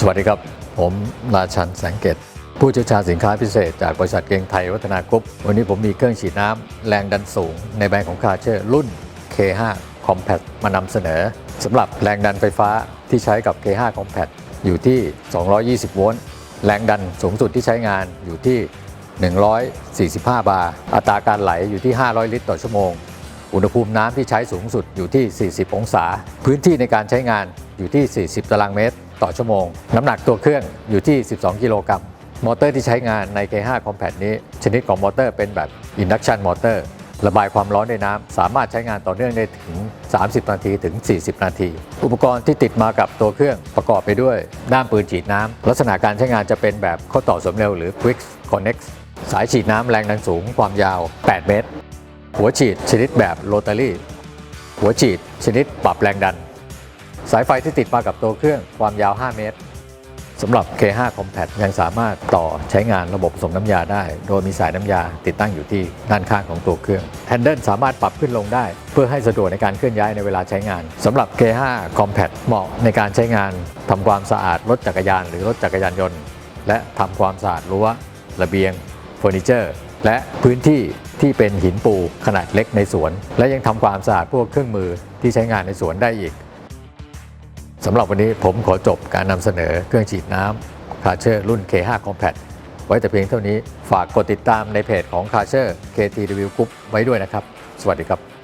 สวัสดีครับ ผมราชันแสงเกต ผู้เชี่ยวชาญสินค้าพิเศษจากบริษัทเกงไทยวัฒนากรุ๊ปวันนี้ผมมีเครื่องฉีดน้ำแรงดันสูง ในแบรนด์ของคาเชอร์รุ่น K5 Compact มานำเสนอสำหรับแรงดันไฟฟ้าที่ใช้กับ K5 Compact อยู่ที่ 220 โวลต์ แรงดันสูงสุดที่ใช้งานอยู่ที่ 145 บาร์ อัตราการไหลอยู่ที่ 500 ลิตรต่อชั่วโมง อุณหภูมิน้ำที่ใช้สูงสุดอยู่ที่ 40 องศา พื้นที่ในการใช้งานอยู่ที่ 40 ตารางเมตร ต่อชั่วโมง น้ำหนักตัวเครื่องอยู่ที่ 12 กิโลกรัม มอเตอร์ที่ใช้งานใน K5 Compact นี้ ชนิดของมอเตอร์เป็นแบบ Induction Motor ระบายความร้อนในน้ำ สามารถใช้งานต่อเนื่องได้ถึง 30 นาทีถึง 40 นาที อุปกรณ์ที่ติดมากับตัวเครื่องประกอบไปด้วยด้ามปืนฉีดน้ำ ลักษณะการใช้งานจะเป็นแบบข้อต่อสมเร็วหรือ Quick Connect สายฉีดน้ำแรงดันสูงความยาว 8 เมตร หัวฉีดชนิดแบบโรตารี่ หัวฉีดชนิดปรับแรงดัน สายไฟที่ติดมากับตัวเครื่องความยาว 5 เมตรสำหรับ K5 Compact ยังสามารถต่อใช้งานระบบส่งน้ำยาได้ โดยมีสายน้ำยาติดตั้งอยู่ที่ด้านข้างของตัวเครื่องแฮนเดิลสามารถปรับขึ้นลงได้ เพื่อให้สะดวกในการเคลื่อนย้ายในเวลาใช้งานสำหรับ K5 Compact เหมาะในการใช้งานทำความสะอาดรถจักรยานหรือรถจักรยานยนต์ และทำความสะอาดรั้วระเบียงเฟอร์นิเจอร์และพื้นที่ที่เป็นหินปูขนาดเล็กในสวน และยังทำความสะอาดพวกเครื่องมือที่ใช้งานในสวนได้อีก สำหรับวันนี้ผมขอจบการนำเสนอเครื่องฉีดน้ำคาเชอร์รุ่น K5 Compact ไว้แต่เพียงเท่านี้ฝากกดติดตามในเพจของคาเชอร์ KT Review Group ไว้ด้วยนะครับ สวัสดีครับ